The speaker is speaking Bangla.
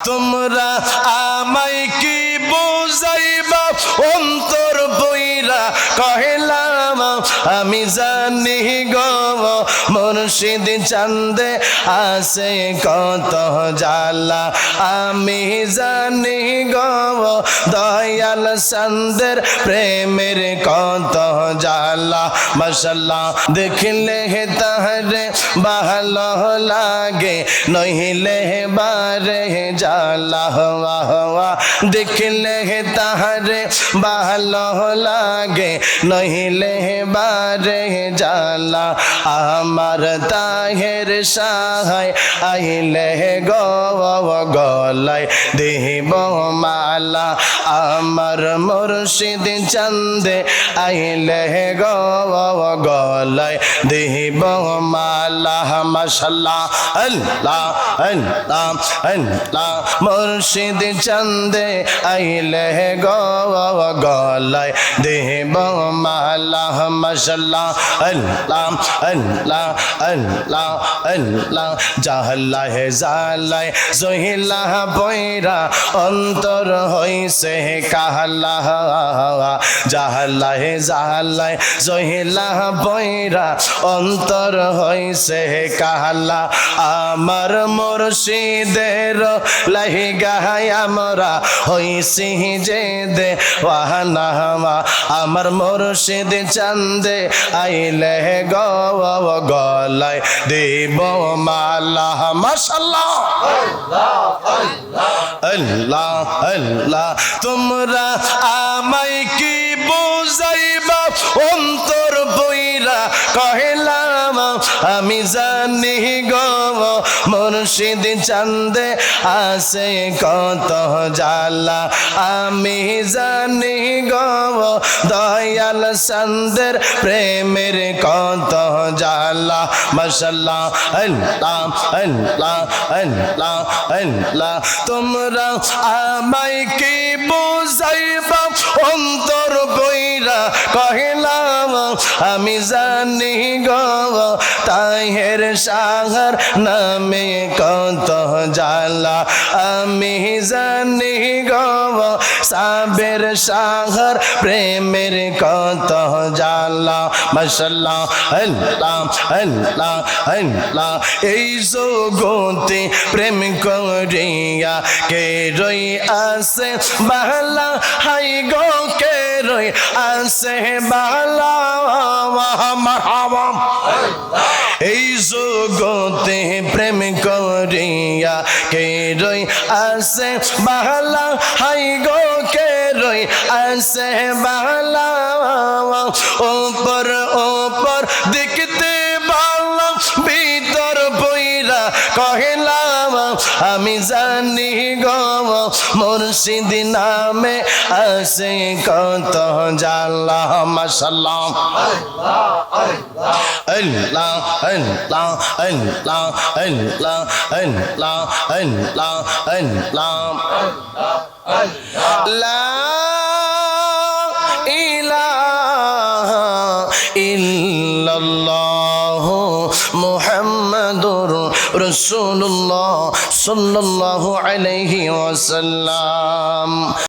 তোমরা আমায় কি বুঝাইবা? অন্তর বইরা কহিলাম আমি জানি গো, মুর্শিদ চান্দে আছে কত জালা আমি জানি গো, দয়াল চন্দের প্রেমের কত জালা মশাল্লাহ, দেখলে তাহলে ভালো লাগে, নহিলে হে বারে জালা হওয়া হওয়া দেখলে তাহারে ভালো লাগে, নহিলে বারে জালা, আমার তাহের সাহায় আইলে গো গলায় দেব মালা, আমার মুর্শিদ চন্দে আইলে গো গলায় দেব মালা, মশাল্লাহ, আল্লাহ আল্লাহ আল্লাহ, মুর্শিদ চন্দে আইলে গো গলায় দেব মালা মশাল্লাহ আল্লাহ আল্লাহ আল্লাহ আল্লাহ। জাহলাহ জালায় জহিলা বৈরা অন্তর হইছে কাহলা জাহলাহ জালায় জহিলা বৈরা অন্তর হইছে কাহলা আমার মুর্শিদের লাহি গাহায় আমরা হইছি যে দে আমার মুর্শিদ চান্দে আইলে গো গলায় দেব মালা। মাসাল্লাহ আল্লাহ আল্লাহ, তোমরা আমায় কি বুঝাইবা? অন্তর বইরা কহিলাম আমি জানি গো, মুর্শিদ চান্দে আছে কত জালা আমি জানি গো, দয়াল চন্দের প্রেমের কত জালা মশাল্লাহ, আল্লাহ আল্লাহ আল্লাহ আল্লাহ। তোমরা আমায় কি বুঝাইবা? অন্তর বইরা কহিলাম আমি জানি গো তাহের সাগর নামে কত জালা আমি জানি গো, সাবের সাগর প্রেমের কত জালা মশাল্লাহ, আল্লাহ আল্লাহ আল্লাহ, এই জগতে প্রেম করিয়া কে রই আছে? বালা হাই গো, কে এই জগতে প্রেম করিয়া কে রই আছে বালা? হাই গো, কে রই আছে বালা? ওপর কহিলাম আমি জানি গো, মুর্শিদ নামে আছে কত জাল্লা মাসাল্লাহ আল্লাহ আল্লাহ আল্লাহ আল্লাহ আল্লাহ আল্লাহ আল্লাহ। লা ইলাহা ইল্লাল্লাহ মুহাম্মাদুর রাসূলুল্লাহ সাল্লাহ আলহি ওয়াসাল্লাম।